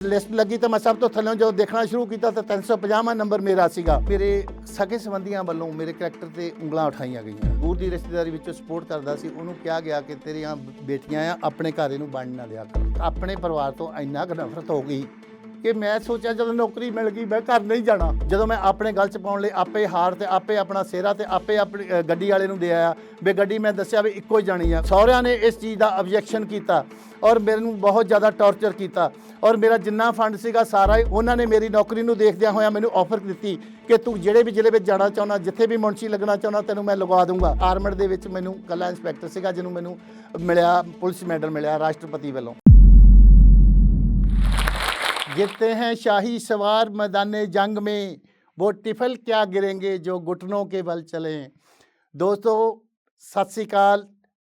List ਲੱਗੀ ਤਾਂ ਮੈਂ ਸਭ ਤੋਂ ਥੱਲੇ ਜਦੋਂ ਦੇਖਣਾ ਸ਼ੁਰੂ ਕੀਤਾ ਤਾਂ 350ਵਾਂ ਨੰਬਰ ਮੇਰਾ ਸੀਗਾ। ਮੇਰੇ ਸਕੇ ਸੰਬੰਧੀਆਂ ਵੱਲੋਂ ਮੇਰੇ ਕਰੈਕਟਰ ਤੇ ਉਂਗਲਾਂ ਉਠਾਈਆਂ ਗਈਆਂ। ਦੂਰ ਦੀ ਰਿਸ਼ਤੇਦਾਰੀ ਵਿੱਚੋਂ ਸਪੋਰਟ ਕਰਦਾ ਸੀ। ਉਹਨੂੰ ਕਿਹਾ ਗਿਆ ਕਿ ਤੇਰੀਆਂ ਬੇਟੀਆਂ ਆ, ਆਪਣੇ ਘਰ ਇਹਨੂੰ ਵੰਡ ਨਾ ਲਿਆ ਕਰ। ਆਪਣੇ ਪਰਿਵਾਰ ਤੋਂ ਇੰਨਾ ਕੁ ਨਫ਼ਰਤ ਹੋ ਗਈ ਕਿ ਮੈਂ ਸੋਚਿਆ ਜਦੋਂ ਨੌਕਰੀ ਮਿਲ ਗਈ, ਮੈਂ ਘਰ ਨਹੀਂ ਜਾਣਾ। ਜਦੋਂ ਮੈਂ ਆਪਣੇ ਗਲ ਚ ਪਾਉਣ ਲਈ ਆਪੇ ਹਾਰ ਤੇ ਆਪੇ ਆਪਣਾ ਸਿਹਰਾ ਤੇ ਆਪੇ ਆਪਣੀ ਗੱਡੀ ਵਾਲੇ ਨੂੰ ਦੇ ਆਇਆ, ਵੀ ਗੱਡੀ ਮੈਂ ਦੱਸਿਆ ਵੀ ਇੱਕੋ ਹੀ ਜਾਣੀ ਆ। ਸਹੁਰਿਆਂ ਨੇ ਇਸ ਚੀਜ਼ ਦਾ ਆਬਜੈਕਸ਼ਨ ਕੀਤਾ ਔਰ ਮੈਨੂੰ ਬਹੁਤ ਜ਼ਿਆਦਾ ਟੌਰਚਰ ਕੀਤਾ ਔਰ ਮੇਰਾ ਜਿੰਨਾ ਫੰਡ ਸੀਗਾ ਸਾਰਾ ਹੀ ਉਹਨਾਂ ਨੇ ਮੇਰੀ ਨੌਕਰੀ ਨੂੰ ਦੇਖਦਿਆਂ ਹੋਇਆਂ ਮੈਨੂੰ ਆਫਰ ਦਿੱਤੀ ਕਿ ਤੂੰ ਜਿਹੜੇ ਵੀ ਜ਼ਿਲ੍ਹੇ ਵਿੱਚ ਜਾਣਾ ਚਾਹੁੰਦਾ, ਜਿੱਥੇ ਵੀ ਮੁਨਸ਼ੀ ਲੱਗਣਾ ਚਾਹੁੰਦਾ, ਤੈਨੂੰ ਮੈਂ ਲਗਵਾ ਦੂੰਗਾ। ਆਰਮਡ ਦੇ ਵਿੱਚ ਮੈਨੂੰ ਕੱਲਾ ਇੰਸਪੈਕਟਰ ਸੀਗਾ ਜਿਹਨੂੰ ਮੈਨੂੰ ਮਿਲਿਆ, ਪੁਲਿਸ ਮੈਡਲ ਮਿਲਿਆ ਰਾਸ਼ਟਰਪਤੀ ਵੱਲੋਂ। गिरते हैं शाही सवार मैदान जंग में वो टिफल क्या गिरेंगे जो घुटनों के बल चले ਦੋਸਤੋ ਸਤਿ ਸ੍ਰੀ ਅਕਾਲ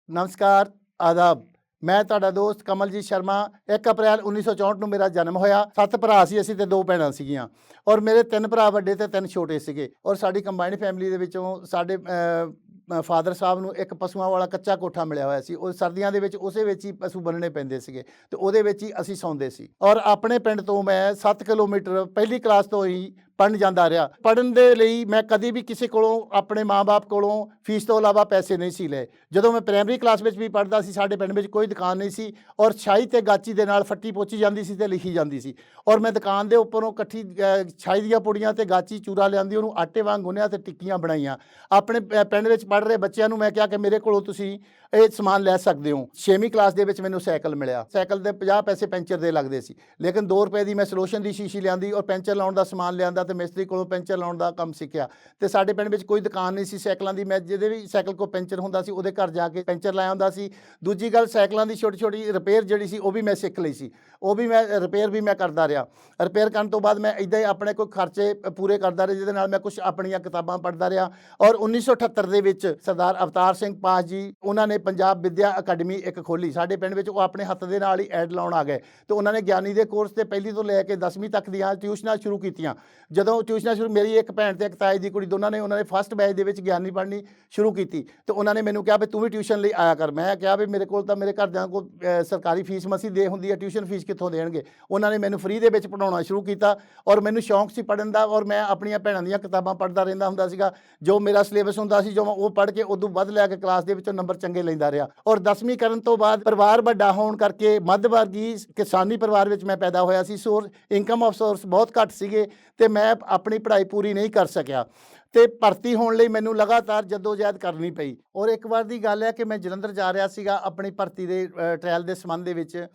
ਨਮਸਕਾਰ ਆਦਾਬ ਮੈਂ ਤੁਹਾਡਾ ਦੋਸਤ ਕਮਲਜੀਤ ਸ਼ਰਮਾ 1 ਅਪ੍ਰੈਲ 1964 ਨੂੰ ਮੇਰਾ ਜਨਮ ਹੋਇਆ ਸੱਤ ਭਰਾ ਸੀ ਅਸੀਂ ਤੇ ਦੋ ਭੈਣਾਂ ਸੀਗੀਆਂ ਔਰ ਮੇਰੇ ਤਿੰਨ ਭਰਾ ਵੱਡੇ ਤੇ ਤਿੰਨ ਛੋਟੇ ਸੀਗੇ ਔਰ ਸਾਡੀ ਕੰਬਾਈਨਡ ਫੈਮਿਲੀ ਦੇ ਵਿੱਚੋਂ ਸਾਡੇ ਫਾਦਰ ਸਾਹਿਬ ਨੂੰ ਇੱਕ ਪਸ਼ੂਆਂ ਵਾਲਾ ਕੱਚਾ ਕੋਠਾ ਮਿਲਿਆ ਹੋਇਆ ਸੀ। ਉਹ ਸਰਦੀਆਂ ਦੇ ਵਿੱਚ ਉਸੇ ਵਿੱਚ ਹੀ ਪਸ਼ੂ ਬੰਨਣੇ ਪੈਂਦੇ ਸੀਗੇ ਤੇ ਉਹਦੇ ਵਿੱਚ ਹੀ ਅਸੀਂ ਸੌਂਦੇ ਸੀ। ਔਰ ਆਪਣੇ ਪਿੰਡ ਤੋਂ ਮੈਂ 7 ਕਿਲੋਮੀਟਰ ਪਹਿਲੀ ਕਲਾਸ ਤੋਂ ਹੀ ਪੜਨ ਜਾਂਦਾ ਰਿਹਾ। ਪੜਨ ਦੇ ਲਈ ਮੈਂ ਕਦੀ ਵੀ ਕਿਸੇ ਕੋਲੋਂ ਆਪਣੇ ਮਾਪੇ ਕੋਲੋਂ ਫੀਸ ਤੋਂ ਇਲਾਵਾ ਪੈਸੇ ਨਹੀਂ ਸੀ ਲਏ। ਜਦੋਂ ਮੈਂ ਪ੍ਰਾਇਮਰੀ ਕਲਾਸ ਵਿੱਚ ਵੀ ਪੜਦਾ ਸੀ ਸਾਡੇ ਪਿੰਡ ਵਿੱਚ ਕੋਈ ਦੁਕਾਨ ਨਹੀਂ ਸੀ ਔਰ ਛਾਈ ਤੇ ਗਾਚੀ ਦੇ ਨਾਲ ਫੱਟੀ ਪੋਚੀ ਜਾਂਦੀ ਸੀ ਤੇ ਲਿਖੀ ਜਾਂਦੀ ਸੀ। ਔਰ ਮੈਂ ਦੁਕਾਨ ਦੇ ਉੱਪਰੋਂ ਇਕੱਠੀ ਛਾਈ ਦੀਆਂ ਪੁੜੀਆਂ ਤੇ ਗਾਚੀ ਚੂਰਾ ਲਿਆਂਦੀ ਉਹਨੂੰ ਆਟੇ ਵਾਂਗ ਗੁੰਨਿਆ ਤੇ ਟਿੱਕੀਆਂ ਬਣਾਈਆਂ। ਆਪਣੇ ਅ, ਪਿੰਡ ਵਿੱਚ ਪੜ ਰਹੇ ਬੱਚਿਆਂ ਨੂੰ ਮੈਂ ਕਿਹਾ ਕਿ ਮੇਰੇ ਕੋਲੋਂ ਤੁਸੀਂ ਇਹ ਸਮਾਨ ਲੈ ਸਕਦੇ ਹੋ। 6ਵੀਂ ਕਲਾਸ ਦੇ ਵਿੱਚ ਮੈਨੂੰ ਸਾਈਕਲ ਮਿਲਿਆ। ਸਾਈਕਲ ਦੇ 50 ਪੈਸੇ ਪੈਂਚਰ ਦੇ ਲੱਗਦੇ ਸੀ। ਲੇਕਿਨ 2 ਰੁਪਏ ਦੀ ਮੈਂ ਸੋਲੂਸ਼ਨ ਦੀ ਸ਼ੀਸ਼ੀ ਲਿਆਂਦੀ ਔਰ ਪੈਂਚਰ ਲਾਉਣ ਦਾ ਸਮਾਨ ਲਿਆਂਦਾ ਤੇ ਮਿਸਤਰੀ ਕੋਲੋਂ ਪੈਂਚਰ ਲਾਉਣ ਦਾ ਕੰਮ ਸਿੱਖਿਆ। ਤੇ ਸਾਡੇ ਪਿੰਡ ਵਿੱਚ ਕੋਈ ਦੁਕਾਨ ਨਹੀਂ ਸੀ ਸਾਈਕਲਾਂ ਦੀ, ਮੈਂ ਜਿਹਦੇ ਵੀ ਸਾਈਕਲ ਕੋ ਪੈਂਚਰ ਹੁੰਦਾ ਸੀ, ਉਹਦੇ ਘਰ ਜਾ ਕੇ ਪੈਂਚਰ ਲਾਇਆ ਹੁੰਦਾ ਸੀ। ਦੂਜੀ ਗੱਲ, ਸਾਈਕਲਾਂ ਦੀ ਛੋਟੀ ਛੋਟੀ ਰਿਪੇਅਰ ਜਿਹੜੀ ਸੀ, ਉਹ ਵੀ ਮੈਂ ਸਿੱਖ ਲਈ ਸੀ। ਉਹ ਵੀ ਮੈਂ ਰਿਪੇਅਰ ਵੀ ਮੈਂ ਕਰਦਾ ਰਿਹਾ। ਰਿਪੇਅਰ ਕਰਨ ਤੋਂ ਬਾਅਦ ਮੈਂ ਇਦਾਂ ਹੀ ਆਪਣੇ ਕੋਈ ਖਰਚੇ ਪੂਰੇ ਕਰਦਾ ਰਿਹਾ, ਜਿਹਦੇ ਨਾਲ ਮੈਂ ਕੁਝ ਆਪਣੀਆਂ ਕਿਤਾਬਾਂ ਪੜ੍ਹਦਾ ਰਿਹਾ। ਔਰ 1978 ਦੇ ਵਿੱਚ ਸਰਦਾਰ ਅਵਤਾਰ ਸਿੰਘ ਪਾਸ ਜੀ, ਉਹਨਾਂ ਨੇ ਪੰਜਾਬ ਵਿਦਿਆ ਅਕੈਡਮੀ ਇੱਕ ਖੋਲੀ ਸਾਡੇ ਪਿੰਡ ਵਿੱਚ ਉਹ ਆਪਣੇ ਹੱਥ ਦੇ ਨਾਲ ਹੀ ਐਡ ਲਾਉਣ ਆ ਗਏ। ਤੇ ਉਹਨਾਂ ਨੇ ਗਿਆਨੀ ਦੇ ਕੋਰਸ ਤੇ ਪਹਿਲੀ ਤੋਂ ਲੈ ਕੇ 10ਵੀਂ ਤੱਕ ਦੀਆਂ ਟਿਊਸ਼ਨਾਂ ਸ਼ੁਰੂ ਕੀਤੀਆਂ। ਜਦੋਂ ਟਿਊਸ਼ਨਾਂ ਸ਼ੁਰੂ, ਮੇਰੀ ਇੱਕ ਭੈਣ ਤੇ ਇੱਕ ਤਾਏ ਦੀ ਕੁੜੀ ਦੋਨਾਂ ਨੇ, ਉਹਨਾਂ ਨੇ ਫਸਟ ਬੈਚ ਦੇ ਵਿੱਚ ਗਿਆਨੀ ਪੜ੍ਹਨੀ ਸ਼ੁਰੂ ਕੀਤੀ। ਤੇ ਉਹਨਾਂ ਨੇ ਮੈਨੂੰ ਕਿਹਾ ਵੀ ਤੂੰ ਵੀ ਟਿਊਸ਼ਨ ਲਈ ਆਇਆ ਕਰ। ਮੈਂ ਕਿਹਾ ਵੀ ਮੇਰੇ ਕੋਲ ਤਾਂ ਮੇਰੇ ਘਰਦਿਆਂ ਕੋਲ ਸਰਕਾਰੀ ਫੀਸ ਮਸੀ ਦੇ ਹੁੰਦੀ ਹੈ ਟਿਊਸ਼ਨ ਫੀਸ ਕਿੱਥੋਂ ਦੇਣਗੇ? ਉਹਨਾਂ ਨੇ ਮੈਨੂੰ ਫ੍ਰੀ ਦੇ ਵਿੱਚ ਪੜਾਉਣਾ ਸ਼ੁਰੂ ਕੀਤਾ ਔਰ ਮੈਨੂੰ ਸ਼ੌਂਕ ਸੀ ਪੜ੍ਹਨ ਦਾ ਔਰ ਮੈਂ ਆਪਣੀਆਂ ਭੈਣਾਂ ਦੀਆਂ ਕਿਤਾਬਾਂ ਪੜ੍ਹਦਾ ਰਹਿੰਦਾ ਹੁੰਦਾ ਸੀਗਾ। ਜੋ ਮੇਰਾ ਸਿਲੇਬਸ ਹੁੰਦਾ ਸੀ, ਜੋ ਮੈਂ ਉਹ ਪੜ੍ਹ ਕੇ ਉਦੋਂ ਵੱਧ ਲੈ ਕੇ ਕਲਾਸ ਦੇ ਵਿੱਚੋਂ ਨੰਬਰ ਚੰਗੇ ਲੈਂਦਾ ਰਿਹਾ। ਔਰ 10ਵੀਂ ਕਰਨ ਤੋਂ ਬਾਅਦ ਪਰਿਵਾਰ ਵੱਡਾ ਹੋਣ ਕਰਕੇ ਮੱਧ ਵਰਗੀ ਕਿਸਾਨੀ ਪਰਿਵਾਰ ਵਿੱਚ ਮੈਂ ਪੈਦਾ ਹੋਇਆ ਸੀ। ਸੋਰ ਇਨਕਮ ਆਫ ਸੋਰਸ ਬਹੁਤ ਘੱਟ ਸੀਗੇ ਤੇ ਮੈਂ ਆਪਣੀ ਪੜ੍ਹਾਈ ਪੂਰੀ ਨਹੀਂ ਕਰ ਸਕਿਆ। ਤੇ ਭਰਤੀ ਹੋਣ ਲਈ ਮੈਨੂੰ ਲਗਾਤਾਰ ਜਦੋਜਹਿਦ ਕਰਨੀ ਪਈ। ਔਰ ਇੱਕ ਵਾਰ ਦੀ ਗੱਲ ਹੈ ਕਿ ਮੈਂ ਜਲੰਧਰ ਜਾ ਰਿਹਾ ਸੀਗਾ ਆਪਣੀ ਭਰਤੀ ਦੇ ਟ੍ਰਾਇਲ ਦੇ ਸੰਬੰਧ ਦੇ ਵਿੱਚ।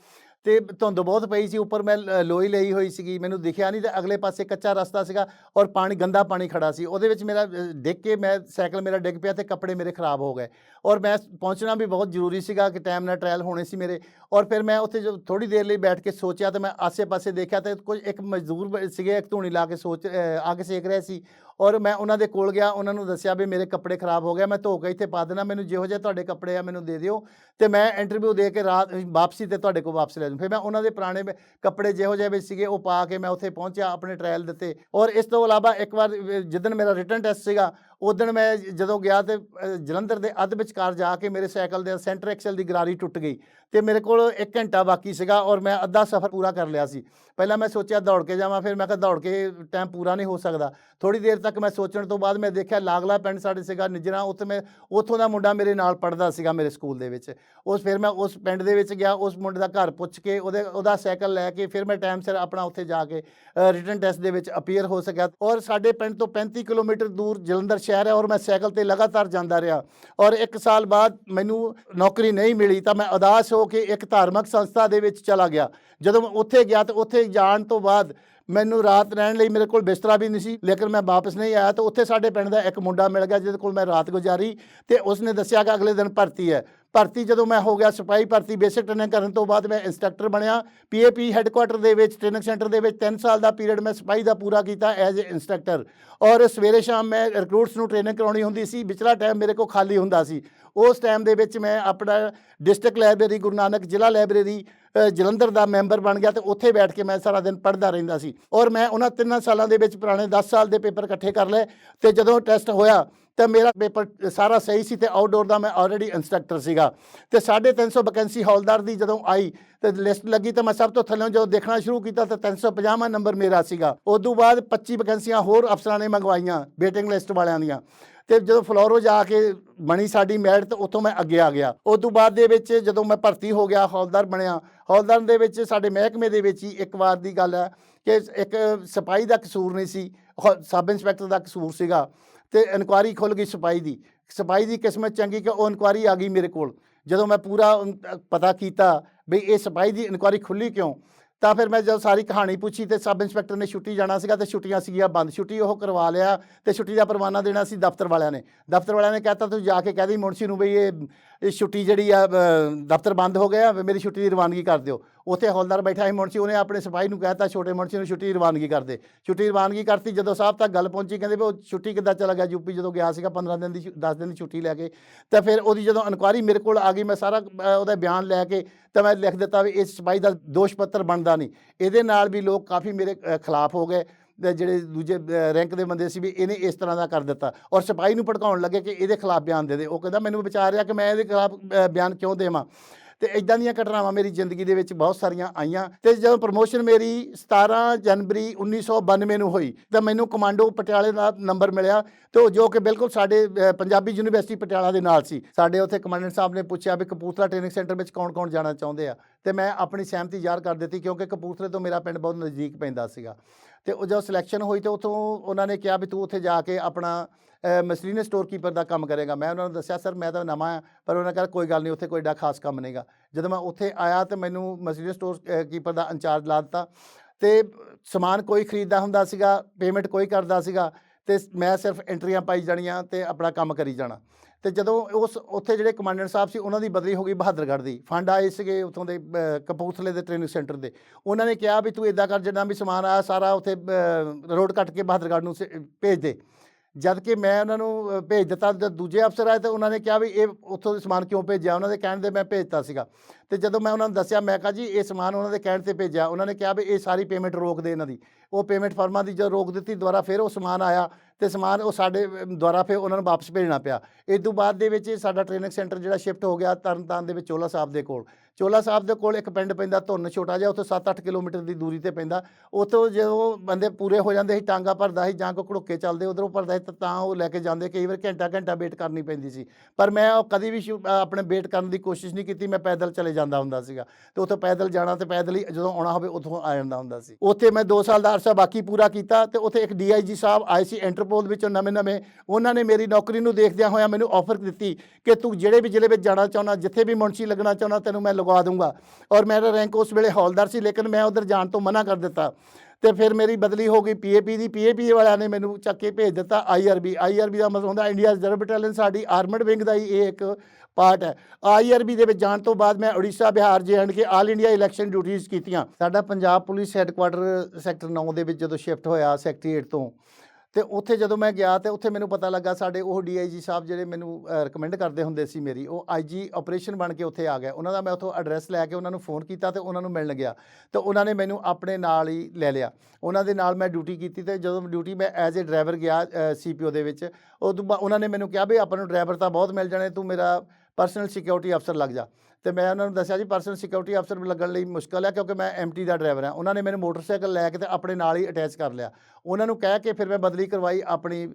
ਤੇ ਧੁੰਦ ਬਹੁਤ ਪਈ ਸੀ, ਉੱਪਰ ਮੈਂ ਲ- ਲੋਈ ਲਈ ਹੋਈ ਸੀਗੀ, ਮੈਨੂੰ ਦਿਖਿਆ ਨਹੀਂ ਤੇ ਅਗਲੇ ਪਾਸੇ ਕੱਚਾ ਰਸਤਾ ਸੀਗਾ ਔਰ ਪਾਣੀ, ਗੰਦਾ ਪਾਣੀ ਖੜਾ ਸੀ। ਉਹਦੇ ਵਿੱਚ ਮੇਰਾ ਡਿੱਗ ਕੇ ਮੈਂ ਸਾਈਕਲ ਮੇਰਾ ਡਿੱਗ ਪਿਆ ਤੇ ਕੱਪੜੇ ਮੇਰੇ ਖਰਾਬ ਹੋ ਗਏ ਔਰ ਮੈਂ ਪਹੁੰਚਣਾ ਵੀ ਬਹੁਤ ਜ਼ਰੂਰੀ ਸੀਗਾ ਕਿ ਟਾਈਮ ਨਾਲ ਟ੍ਰਾਇਲ ਹੋਣੇ ਸੀ ਮੇਰੇ ਔਰ ਫਿਰ ਮੈਂ ਉੱਥੇ ਜੋ ਥੋੜੀ ਦੇਰ ਲਈ ਬੈਠ ਕੇ ਸੋਚਿਆ ਤੇ ਮੈਂ ਆਸੇ-ਪਾਸੇ ਦੇਖਿਆ ਤੇ ਕੁਝ ਇੱਕ ਮਜ਼ਦੂਰ ਬ- ਸੀਗੇ, ਇੱਕ ਧੂਣੀ ਲਾ ਕੇ ਸੋਚ ਅੱਗ ਸੇਕ ਰਹੇ ਸੀ ਔਰ ਮੈਂ ਉਹਨਾਂ ਦੇ ਕੋਲ ਗਿਆ ਉਹਨਾਂ ਨੂੰ ਦੱਸਿਆ ਵੀ ਮੇਰੇ ਕੱਪੜੇ ਖਰਾਬ ਹੋ ਗਏ ਮੈਂ ਧੋ ਕੇ ਇੱਥੇ ਪਾ ਦੇਣਾ ਮੈਨੂੰ ਜਿਹੋ ਜਿਹੇ ਤੁਹਾਡੇ ਕੱਪੜੇ ਆ ਮੈਨੂੰ ਦੇ ਦਿਓ ਤੇ ਮੈਂ ਇੰਟਰਵਿਊ ਦੇ ਕੇ ਰਾਤ ਵਾਪਸੀ ਤੇ ਤੁਹਾਡੇ ਕੋਲ ਵਾਪਸ ਲੈ ਜਾਊਂ। ਫਿਰ ਮੈਂ ਉਹਨਾਂ ਦੇ ਪੁਰਾਣੇ ਕੱਪੜੇ ਜਿਹੋ ਜਿਹੇ ਵਿੱਚ ਸੀਗੇ ਉਹ ਪਾ ਕੇ ਮੈਂ ਉੱਥੇ ਪਹੁੰਚਿਆ ਆਪਣੇ ਟ੍ਰਾਇਲ ਦਿੱਤੇ ਔਰ ਇਸ ਤੋਂ ਇਲਾਵਾ ਇੱਕ ਵਾਰ ਅ, ਜਿੱਦਣ ਮੇਰਾ ਰਿਟਰਨ ਟੈਸਟ ਸੀਗਾ ਉਦੋਂ ਮੈਂ ਜਦੋਂ ਗਿਆ ਤੇ ਜਲੰਧਰ ਦੇ ਅੱਧ ਵਿਚਕਾਰ ਜਾ ਕੇ ਮੇਰੇ ਸਾਈਕਲ ਦੇ ਸੈਂਟਰ ਐਕਸਲ ਦੀ ਗਰਾਰੀ ਟੁੱਟ ਗਈ ਤੇ ਮੇਰੇ ਕੋਲ 1 ਘੰਟਾ ਬਾਕੀ ਸੀਗਾ ਔਰ ਮੈਂ ਅੱਧਾ ਸਫ਼ਰ ਪੂਰਾ ਕਰ ਲਿਆ ਸੀ। ਪਹਿਲਾਂ ਮੈਂ ਸੋਚਿਆ ਦੌੜ ਕੇ ਜਾਵਾਂ, ਫਿਰ ਮੈਂ ਕਿਹਾ ਦੌੜ ਕੇ ਟਾਈਮ ਪੂਰਾ ਨਹੀਂ ਹੋ ਸਕਦਾ। ਥੋੜੀ ਦੇਰ ਤੱਕ ਮੈਂ ਸੋਚਣ ਤੋਂ ਬਾਅਦ ਮੈਂ ਦੇਖਿਆ ਲਾਗਲਾ ਪਿੰਡ ਸਾਡੇ ਸੀਗਾ ਨਿਜਰਾ, ਉੱਥੇ ਮੈਂ, ਉੱਥੋਂ ਦਾ ਮੁੰਡਾ ਮੇਰੇ ਨਾਲ ਪੜਦਾ ਸੀਗਾ ਮੇਰੇ ਸਕੂਲ ਦੇ ਵਿੱਚ। ਉਸ ਫਿਰ ਮੈਂ ਉਸ ਪਿੰਡ ਦੇ ਵਿੱਚ ਗਿਆ, ਉਸ ਮੁੰਡੇ ਦਾ ਘਰ ਪੁੱਛ ਕੇ ਉਹਦੇ, ਉਹਦਾ ਸਾਈਕਲ ਲੈ ਕੇ ਫਿਰ ਮੈਂ ਟਾਈਮ ਸਿਰ ਆਪਣਾ ਉੱਥੇ ਜਾ ਕੇ ਰਿਟਰਨ ਟੈਸਟ ਦੇ ਵਿੱਚ ਅਪੀਅਰ ਹੋ ਸਕਿਆ ਔਰ ਸਾਡੇ ਪਿੰਡ ਤੋਂ 35 ਕਿਲੋਮੀਟਰ ਦੂਰ ਜਲੰਧਰ ਸ਼ਹਿਰ ਹੈ ਔਰ ਮੈਂ ਸਾਈਕਲ ਤੇ ਲਗਾਤਾਰ ਜਾਂਦਾ ਰਿਹਾ ਔਰ ਇੱਕ ਸਾਲ ਬਾਅਦ ਮੈਨੂੰ ਨੌਕਰੀ ਨਹੀਂ ਮਿਲੀ ਤਾਂ ਮੈਂ ਉਦਾਸ ਹੋ ਕੇ ਇੱਕ ਧਾਰਮਿਕ ਸੰਸਥਾ ਦੇ ਵਿੱਚ ਚਲਾ ਗਿਆ। ਜਦੋਂ ਮੈਂ ਉੱਥੇ ਗਿਆ ਤਾਂ ਉੱਥੇ ਜਾਣ ਤੋਂ ਬਾਅਦ ਮੈਨੂੰ ਰਾਤ ਰਹਿਣ ਲਈ ਮੇਰੇ ਕੋਲ ਬਿਸਤਰਾ ਵੀ ਨਹੀਂ ਸੀ, ਲੇਕਿਨ ਮੈਂ ਵਾਪਸ ਨਹੀਂ ਆਇਆ ਤਾਂ ਉੱਥੇ ਸਾਡੇ ਪਿੰਡ ਦਾ ਇੱਕ ਮੁੰਡਾ ਮਿਲ ਗਿਆ ਜਿਹਦੇ ਕੋਲ ਮੈਂ ਰਾਤ ਗੁਜ਼ਾਰੀ ਤੇ ਉਸਨੇ ਦੱਸਿਆ ਕਿ ਅਗਲੇ ਦਿਨ ਭਰਤੀ ਹੈ। ਭਰਤੀ ਜਦੋਂ ਮੈਂ ਹੋ ਗਿਆ, ਸਿਪਾਹੀ ਭਰਤੀ ਬੇਸਿਕ ਟ੍ਰੇਨਿੰਗ ਕਰਨ ਤੋਂ ਬਾਅਦ ਮੈਂ ਇੰਸਟ੍ਰਕਟਰ ਬਣਿਆ। ਪੀਏਪੀ ਹੈੱਡਕੁਆਟਰ ਦੇ ਵਿੱਚ ਟ੍ਰੇਨਿੰਗ ਸੈਂਟਰ ਦੇ ਵਿੱਚ 3 ਸਾਲ ਦਾ ਪੀਰੀਅਡ ਮੈਂ ਸਿਪਾਹੀ ਦਾ ਪੂਰਾ ਕੀਤਾ ਐਜ਼ ਅ ਇੰਸਟ੍ਰਕਟਰ ਔਰ ਸਵੇਰੇ ਸ਼ਾਮ ਮੈਂ ਰਿਕਰੂਟਸ ਨੂੰ ਟ੍ਰੇਨਿੰਗ ਕਰਾਉਣੀ ਹੁੰਦੀ ਸੀ ਵਿਚਲਾ ਟਾਈਮ ਮੇਰੇ ਕੋਲ ਖਾਲੀ ਹੁੰਦਾ ਸੀ। ਉਸ ਟਾਈਮ ਦੇ ਵਿੱਚ ਮੈਂ ਆਪਣਾ ਡਿਸਟ੍ਰਿਕਟ ਲਾਇਬ੍ਰੇਰੀ ਗੁਰੂ ਨਾਨਕ ਜ਼ਿਲ੍ਹਾ ਲਾਇਬ੍ਰੇਰੀ ਜਲੰਧਰ ਦਾ ਮੈਂਬਰ ਬਣ ਗਿਆ ਤੇ ਉੱਥੇ ਬੈਠ ਕੇ ਮੈਂ ਸਾਰਾ ਦਿਨ ਪੜ੍ਹਦਾ ਰਹਿੰਦਾ ਸੀ। ਔਰ ਮੈਂ ਉਹਨਾਂ ਤਿੰਨਾਂ ਸਾਲਾਂ ਦੇ ਵਿੱਚ ਪੁਰਾਣੇ 10 ਸਾਲ ਦੇ ਪੇਪਰ ਇਕੱਠੇ ਕਰ ਲਏ ਤੇ ਜਦੋਂ ਟੈਸਟ ਹੋਇਆ ਤਾਂ ਮੇਰਾ ਪੇਪਰ ਸਾਰਾ ਸਹੀ ਸੀ ਤੇ ਆਊਟਡੋਰ ਦਾ ਮੈਂ ਆਲਰੇਡੀ ਇੰਸਟ੍ਰਕਟਰ ਸੀਗਾ। ਤੇ 350 ਵੈਕੈਂਸੀ ਹੌਲਦਾਰ ਦੀ ਜਦੋਂ ਆਈ ਤੇ ਲਿਸਟ ਲੱਗੀ ਤਾਂ ਮੈਂ ਸਭ ਤੋਂ ਥੱਲੇ ਜਦੋਂ ਦੇਖਣਾ ਸ਼ੁਰੂ ਕੀਤਾ ਤਾਂ 350ਵਾਂ ਨੰਬਰ ਮੇਰਾ ਸੀਗਾ। ਉਸ ਤੋਂ ਬਾਅਦ 25 ਵੈਕੈਂਸੀਆਂ ਹੋਰ ਅਫਸਰਾਂ ਨੇ ਮੰਗਵਾਈਆਂ ਵੇਟਿੰਗ ਲਿਸਟ ਵਾਲਿਆਂ ਦੀਆਂ। ਤੇ ਜਦੋਂ ਫਲੋਰੋ ਜਾ ਕੇ ਬਣੀ ਸਾਡੀ ਮੈਰਿਟ ਤੇ ਉੱਥੋਂ ਮੈਂ ਅੱਗੇ ਆ ਗਿਆ। ਉਸ ਤੋਂ ਬਾਅਦ ਦੇ ਵਿੱਚ ਜਦੋਂ ਮੈਂ ਭਰਤੀ ਹੋ ਗਿਆ, ਹੌਲਦਾਰ ਬਣਿਆ, ਹੌਲਦਾਰ ਦੇ ਵਿੱਚ ਸਾਡੇ ਮਹਿਕਮੇ ਦੇ ਵਿੱਚ ਹੀ ਇੱਕ ਵਾਰ ਦੀ ਗੱਲ ਹੈ ਕਿ ਇੱਕ ਸਿਪਾਹੀ ਦਾ ਕਸੂਰ ਨਹੀਂ ਸੀ, ਹੌ- ਸਬ ਇੰਸਪੈਕਟਰ ਦਾ ਕਸੂਰ ਸੀਗਾ ਤੇ ਇਨਕੁਆਰੀ ਖੁੱਲ ਗਈ ਸਿਪਾਹੀ ਦੀ। ਸਿਪਾਹੀ ਦੀ ਕਿਸਮਤ ਚੰਗੀ ਕਿ ਉਹ ਇਨਕੁਆਰੀ ਆ ਗਈ ਮੇਰੇ ਕੋਲ। ਜਦੋਂ ਮੈਂ ਪੂਰਾ ਪਤਾ ਕੀਤਾ ਵੀ ਇਹ ਸਿਪਾਹੀ ਦੀ ਇਨਕੁਆਰੀ ਖੁੱਲੀ ਕਿਉਂ ਤਾਂ ਫਿਰ ਮੈਂ ਜਦੋਂ ਸਾਰੀ ਕਹਾਣੀ ਪੁੱਛੀ ਤੇ ਸਬ ਇੰਸਪੈਕਟਰ ਨੇ ਛੁੱਟੀ ਜਾਣਾ ਸੀਗਾ ਤੇ ਛੁੱਟੀਆਂ ਸੀਗੀਆਂ ਬੰਦ। ਛੁੱਟੀ ਉਹ ਕਰਵਾ ਲਿਆ ਤੇ ਛੁੱਟੀ ਦਾ ਪਰਵਾਨਾ ਦੇਣਾ ਸੀ ਦਫ਼ਤਰ ਵਾਲਿਆਂ ਨੇ। ਦਫ਼ਤਰ ਵਾਲਿਆਂ ਨੇ ਕਹਿਤਾ, ਤੂੰ ਜਾ ਕੇ ਕਹਿ ਦੀ ਮੁਨਸ਼ੀ ਨੂੰ ਬਈ ਇਹ ਇਹ ਛੁੱਟੀ ਜਿਹੜੀ ਆ ਦਫ਼ਤਰ ਬੰਦ ਹੋ ਗਿਆ ਮੇਰੀ ਛੁੱਟੀ ਦੀ ਰਵਾਨਗੀ ਕਰ ਦਿਓ। ਉੱਥੇ ਹੌਲਦਾਰ ਬੈਠਾ ਸੀ ਮੁਨਸ਼ੀ, ਉਹਨੇ ਆਪਣੇ ਸਿਪਾਹੀ ਨੂੰ ਕਹਿਤਾ ਛੋਟੇ ਮੁਨਸ਼ੀ ਨੂੰ ਛੁੱਟੀ ਦੀ ਰਵਾਨਗੀ ਕਰ ਦੇ। ਛੁੱਟੀ ਰਵਾਨਗੀ ਕਰਤੀ, ਜਦੋਂ ਸਾਹਿਬ ਤੱਕ ਗੱਲ ਪਹੁੰਚੀ, ਕਹਿੰਦੇ ਵੀ ਉਹ ਛੁੱਟੀ ਕਿੱਦਾਂ ਚਲਾ ਗਿਆ ਯੂਪੀ ਜਦੋਂ ਗਿਆ ਸੀਗਾ 15 ਦਿਨ ਦੀ ਛੁ- 10 ਦਿਨ ਦੀ ਛੁੱਟੀ ਲੈ ਕੇ। ਤਾਂ ਫਿਰ ਉਹਦੀ ਜਦੋਂ ਇਨਕੁਆਰੀ ਮੇਰੇ ਕੋਲ ਆ ਗਈ, ਮੈਂ ਸਾਰਾ ਉਹਦਾ ਬਿਆਨ ਲੈ ਕੇ, ਤਾਂ ਮੈਂ ਲਿਖ ਦਿੱਤਾ ਵੀ ਇਸ ਸਿਪਾਹੀ ਦਾ ਦੋਸ਼ ਪੱਤਰ ਬਣਦਾ ਨਹੀਂ। ਇਹਦੇ ਨਾਲ ਵੀ ਲੋਕ ਕਾਫੀ ਮੇਰੇ ਖਿਲਾਫ ਹੋ ਗਏ। ਜਿਹੜੇ ਦੂਜੇ ਰੈਂਕ ਦੇ ਬੰਦੇ ਸੀ ਵੀ ਇਹਨੇ ਇਸ ਤਰ੍ਹਾਂ ਦਾ ਕਰ ਦਿੱਤਾ। ਔਰ ਸਿਪਾਹੀ ਨੂੰ ਭੜਕਾਉਣ ਲੱਗੇ ਕਿ ਇਹਦੇ ਖਿਲਾਫ ਬਿਆਨ ਦੇ ਦੇ। ਉਹ ਕਹਿੰਦਾ, ਮੈਨੂੰ ਵਿਚਾਰ ਰਿਹਾ ਕਿ ਮੈਂ ਇਹਦੇ ਖਿਲਾਫ ਬਿਆਨ ਕਿਉਂ ਦੇਵਾਂ? ਤੇ ਇਦਾਂ ਦੀਆਂ ਘਟਨਾਵਾਂ ਮੇਰੀ ਜ਼ਿੰਦਗੀ ਦੇ ਵਿੱਚ ਬਹੁਤ ਸਾਰੀਆਂ ਆਈਆਂ। ਤੇ ਜਦੋਂ ਪ੍ਰਮੋਸ਼ਨ ਮੇਰੀ 17 ਜਨਵਰੀ 1992 ਨੂੰ ਹੋਈ, ਤਾਂ ਮੈਨੂੰ ਕਮਾਂਡੋ ਪਟਿਆਲੇ ਦਾ ਨੰਬਰ ਮਿਲਿਆ ਤੇ ਉਹ ਜੋ ਕਿ ਬਿਲਕੁਲ ਸਾਡੇ ਪੰਜਾਬੀ ਯੂਨੀਵਰਸਿਟੀ ਪਟਿਆਲਾ ਦੇ ਨਾਲ ਸੀ। ਸਾਡੇ ਉੱਥੇ ਕਮਾਂਡੈਂਟ ਸਾਹਿਬ ਨੇ ਪੁੱਛਿਆ ਵੀ ਕਪੂਰਥਲਾ ਟ੍ਰੇਨਿੰਗ ਸੈਂਟਰ ਵਿੱਚ ਕੌਣ-ਕੌਣ ਜਾਣਾ ਚਾਹੁੰਦੇ ਆ? ਤੇ ਮੈਂ ਆਪਣੀ ਸਹਿਮਤੀ ਜ਼ਾਹਰ ਕਰ ਦਿੱਤੀ ਕਿਉਂਕਿ ਕਪੂਰਥਲੇ ਤੋਂ ਮੇਰਾ ਪਿੰਡ ਬਹੁਤ ਨਜ਼ਦੀਕ ਪੈਂਦਾ ਸੀਗਾ। ਤੇ ਉਹ ਜਦੋਂ ਸਿਲੈਕਸ਼ਨ ਹੋਈ ਤੇ ਉਥੋਂ ਉਹਨਾਂ ਨੇ ਕਿਹਾ ਵੀ ਤੂੰ ਉੱਥੇ ਜਾ ਕੇ ਆਪਣਾ ਮਸਲੀਨ ਸਟੋਰ ਕੀਪਰ ਦਾ ਕੰਮ ਕਰੇਗਾ। ਮੈਂ ਉਹਨਾਂ ਨੂੰ ਦੱਸਿਆ, ਸਰ, ਮੈਂ ਤਾਂ ਨਵਾਂ ਆ ਪਰ ਉਹਨਾਂ ਕਹਿੰਦਾ ਕੋਈ ਗੱਲ ਨਹੀਂ, ਉੱਥੇ ਕੋਈ ਡਾ ਖਾਸ ਕੰਮ ਨਹੀਂਗਾ ਜਦੋਂ ਮੈਂ ਉੱਥੇ ਆਇਆ ਤੇ ਮੈਨੂੰ ਮਸਲੀਨ ਸਟੋਰ ਕੀਪਰ ਦਾ ਇੰਚਾਰਜ ਲਾ ਦਿੱਤਾ ਤੇ ਸਮਾਨ ਕੋਈ ਖਰੀਦਦਾ ਹੁੰਦਾ ਸੀਗਾ ਪੇਮੈਂਟ ਕੋਈ ਕਰਦਾ ਸੀਗਾ ਤੇ ਮੈਂ ਸਿਰਫ ਐਂਟਰੀਆਂ ਪਾਈ ਜਾਣੀਆਂ ਤੇ ਆਪਣਾ ਕੰਮ ਕਰੀ ਜਾਣਾ। ਤੇ ਜਦੋਂ ਉਸ, ਉੱਥੇ ਜਿਹੜੇ ਕਮਾਂਡੈਂਟ ਸਾਹਿਬ ਸੀ, ਉਹਨਾਂ ਦੀ ਬਦਲੀ ਹੋ ਗਈ ਬਹਾਦਰਗੜ੍ਹ ਦੀ। ਫੰਡ ਆਏ ਸੀਗੇ ਉੱਥੋਂ ਦੇ ਕਪੂਰਥਲੇ ਦੇ ਟ੍ਰੇਨਿੰਗ ਸੈਂਟਰ ਦੇ। ਉਹਨਾਂ ਨੇ ਕਿਹਾ ਵੀ ਤੂੰ ਇਦਾਂ ਕਰ, ਜਿੰਨਾ ਵੀ ਸਮਾਨ ਆਇਆ ਸਾਰਾ ਉੱਥੇ ਰੋਡ ਕੱਟ ਕੇ ਬਹਾਦਰਗੜ੍ਹ ਨੂੰ ਸ- ਭੇਜ ਦੇ। ਜਦ ਕਿ ਮੈਂ ਉਹਨਾਂ ਨੂੰ ਭੇਜ ਦਿੱਤਾ ਜਦ ਦੂਜੇ ਅਫਸਰ ਆਏ ਤਾਂ ਉਹਨਾਂ ਨੇ ਕਿਹਾ ਵੀ ਇਹ ਉੱਥੋਂ ਦੇ ਸਮਾਨ ਕਿਉਂ ਭੇਜਿਆ? ਉਹਨਾਂ ਦੇ ਕਹਿਣ 'ਤੇ ਮੈਂ ਭੇਜਤਾ ਸੀਗਾ। ਤੇ ਜਦੋਂ ਮੈਂ ਉਹਨਾਂ ਨੂੰ ਦੱਸਿਆ, ਮੈਂ ਕਿਹਾ ਜੀ, ਇਹ ਸਮਾਨ ਉਹਨਾਂ ਦੇ ਕਹਿਣ ਤੇ ਭੇਜਿਆ। ਉਹਨਾਂ ਨੇ ਕਿਹਾ ਵੀ ਇਹ ਸਾਰੀ ਪੇਮੈਂਟ ਰੋਕ ਦੇ ਇਹਨਾਂ ਦੀ। ਉਹ ਪੇਮੈਂਟ ਫਰਮਾਂ ਦੀ ਜਦੋਂ ਰੋਕ ਦਿੱਤੀ, ਦੁਬਾਰਾ ਫਿਰ ਉਹ ਸਮਾਨ ਆਇਆ ਤੇ ਸਮਾਨ ਉਹ ਸਾਡੇ ਦੁਆਰਾ ਫਿਰ ਉਹਨਾਂ ਨੂੰ ਵਾਪਸ ਭੇਜਣਾ ਪਿਆ। ਇਸ ਤੋਂ ਬਾਅਦ ਦੇ ਵਿੱਚ ਸਾਡਾ ਟ੍ਰੇਨਿੰਗ ਸੈਂਟਰ ਜਿਹੜਾ ਸ਼ਿਫਟ ਹੋ ਗਿਆ ਤਰਨਤਾਰਨ ਦੇ ਵਿੱਚ ਚੋਲਾ ਸਾਹਿਬ ਦੇ ਕੋਲ। ਚੋਲਾ ਸਾਹਿਬ ਦੇ ਕੋਲ ਇੱਕ ਪਿੰਡ ਪੈਂਦਾ ਧੁੰਨ ਛੋਟਾ ਜਿਹਾ, ਉੱਥੋਂ 7-8 ਕਿਲੋਮੀਟਰ ਦੀ ਦੂਰੀ ਤੇ ਪੈਂਦਾ। ਉੱਥੋਂ ਜਦੋਂ ਬੰਦੇ ਪੂਰੇ ਹੋ ਜਾਂਦੇ ਸੀ, ਟਾਂਗਾ ਭਰਦਾ ਸੀ ਜਾਂ ਕੋ ਘੜੁੱਕੇ ਚੱਲਦੇ, ਉਧਰੋਂ ਭਰਦਾ ਸੀ ਤਾਂ ਉਹ ਲੈ ਕੇ ਜਾਂਦੇ। ਕਈ ਵਾਰ ਘੰਟਾ ਘੰਟਾ ਵੇਟ ਕਰਨੀ ਪੈਂਦੀ ਸੀ। ਪਰ ਮੈਂ ਉਹ ਕਦੀ ਵੀ ਆਪਣੇ ਵੇਟ ਕਰਨ ਦੀ ਕੋਸ਼ਿਸ਼ ਨਹੀਂ ਕੀਤੀ। ਮੈਂ ਪੈਦਲ ਚਲੇ ਜਾਂਦਾ ਹੁੰਦਾ ਸੀਗਾ। ਤੇ ਉੱਥੋਂ ਪੈਦਲ ਜਾਣਾ ਤੇ ਪੈਦਲ ਹੀ ਜਦੋਂ ਆਉਣਾ ਹੋਵੇ, ਉੱਥੋਂ ਆ ਜਾਂਦਾ ਹੁੰਦਾ ਸੀ। ਉੱਥੇ ਮੈਂ 2 ਸਾਲ ਦਾ ਅਰਸਾ ਬਾਕੀ ਪੂਰਾ ਕੀਤਾ ਤੇ ਉੱਥੇ ਇੱਕ ਡੀਆਈਜੀ ਸਾਹਿਬ ਆਏ ਸੀ ਇੰਟਰਪੋਲ ਵਿੱਚੋਂ ਨਵੇਂ-ਨਵੇਂ ਉਹਨਾਂ ਨੇ ਮੇਰੀ ਨੌਕਰੀ ਨੂੰ ਦੇਖਦਿਆਂ ਹੋਇਆ ਮੈਨੂੰ ਆਫਰ ਦਿੱਤੀ ਕਿ ਤੂੰ ਜਿਹੜੇ ਵੀ ਜ਼ਿਲ੍ਹੇ ਵਿੱਚ ਜਾਣਾ ਚਾਹੁੰਦਾ, ਜਿੱਥੇ ਵੀ ਮੁਨਸ਼ੀ ਲੱਗਣਾ ਚਾਹੁੰਦਾ, ਤੈਨੂੰ ਮੈਂ ਲਗਾ ਲਗਵਾ ਦੂੰਗਾ। ਔਰ ਮੇਰਾ ਰੈਂਕ ਉਸ ਵੇਲੇ ਹੌਲਦਾਰ ਸੀ, ਲੇਕਿਨ ਮੈਂ ਉਧਰ ਜਾਣ ਤੋਂ ਮਨਾ ਕਰ ਦਿੱਤਾ। ਤੇ ਫਿਰ ਮੇਰੀ ਬਦਲੀ ਹੋ ਗਈ ਪੀਏਪੀ ਦੀ। ਪੀਏਪੀ ਵਾਲਿਆਂ ਨੇ ਮੈਨੂੰ ਚੱਕ ਕੇ ਭੇਜ ਦਿੱਤਾ ਆਈਆਰਬੀ ਆਈਆਰਬੀ ਦਾ ਮਤਲਬ ਹੁੰਦਾ ਇੰਡੀਆ ਰਿਜ਼ਰਵ ਬਟਾਲੀਅਨ ਸਾਡੀ ਆਰਮਡ ਵਿੰਗ ਦਾ ਹੀ ਇਹ ਇੱਕ ਪਾਰਟ ਹੈ। ਆਈਆਰਬੀ ਦੇ ਵਿੱਚ ਜਾਣ ਤੋਂ ਬਾਅਦ ਮੈਂ Orissa Bihar J and K all India election ਡਿਊਟੀਆਂ ਕੀਤੀਆਂ। ਸਾਡਾ ਪੰਜਾਬ ਪੁਲਿਸ ਹੈੱਡਕੁਆਟਰ ਸੈਕਟਰ 9 ਦੇ ਵਿੱਚ ਜਦੋਂ ਸ਼ਿਫਟ ਹੋਇਆ ਸੈਕਟਰੀ ਸੈਕਟਰੀਏਟ ਤੋਂ ਤੇ ਉੱਥੇ ਜਦੋਂ ਮੈਂ ਗਿਆ ਤੇ ਉੱਥੇ ਮੈਨੂੰ ਪਤਾ ਲੱਗਾ ਸਾਡੇ ਉਹ ਡੀਆਈਜੀ ਸਾਹਿਬ ਜਿਹੜੇ ਮੈਨੂੰ ਰეკਮੈਂਡ ਕਰਦੇ ਹੁੰਦੇ ਸੀ ਮੇਰੀ, ਉਹ ਆਈਜੀ ਆਪਰੇਸ਼ਨ ਬਣ ਕੇ ਉੱਥੇ ਆ ਗਏ। ਉਹਨਾਂ ਦਾ ਮੈਂ ਉੱਥੋਂ ਐਡਰੈਸ ਲੈ ਕੇ ਉਹਨਾਂ ਨੂੰ ਫੋਨ ਕੀਤਾ ਤੇ ਉਹਨਾਂ ਨੂੰ ਮਿਲਣ ਗਿਆ। ਤੇ ਉਹਨਾਂ ਨੇ ਮੈਨੂੰ ਆਪਣੇ ਨਾਲ ਹੀ ਲੈ ਲਿਆ। ਉਹਨਾਂ ਦੇ ਨਾਲ ਮੈਂ ਡਿਊਟੀ ਕੀਤੀ ਤੇ ਜਦੋਂ ਡਿਊਟੀ ਮੈਂ ਐਜ਼ ਅ ਡਰਾਈਵਰ ਗਿਆ ਸੀਪੀਓ ਦੇ ਵਿੱਚ, ਉਦੋਂ ਬਾਅਦ ਉਹਨਾਂ ਨੇ ਮੈਨੂੰ ਕਿਹਾ ਵੀ ਆਪਾਂ ਨੂੰ ਡਰਾਈਵਰ ਤਾਂ ਬਹੁਤ ਮਿਲ ਜਾਣੇ, ਤੂੰ ਮੇਰਾ ਪਰਸਨਲ ਸਿਕਿਉਰਿਟੀ ਅਫਸਰ ਲੱਗ ਜਾ। ਤੇ ਮੈਂ ਉਹਨਾਂ ਨੂੰ ਦੱਸਿਆ ਜੀ ਪਰਸਨਲ ਸਿਕਿਉਰਿਟੀ ਅਫਸਰ ਲੱਗਣ ਲਈ ਮੁਸ਼ਕਲ ਹੈ ਕਿਉਂਕਿ ਮੈਂ ਐਮਟੀ ਦਾ ਡਰਾਈਵਰ ਹਾਂ ਉਹਨਾਂ ਨੇ ਮੈਨੂੰ ਮੋਟਰਸਾਈਕਲ ਲੈ ਕੇ ਤੇ ਆਪਣੇ ਨਾਲ ਹੀ ਅਟੈਚ ਕਰ ਲਿਆ। ਉਹਨਾਂ ਨੂੰ ਕਹਿ ਕੇ ਫਿਰ ਮੈਂ ਬਦਲੀ ਕਰਵਾਈ ਆਪਣੀ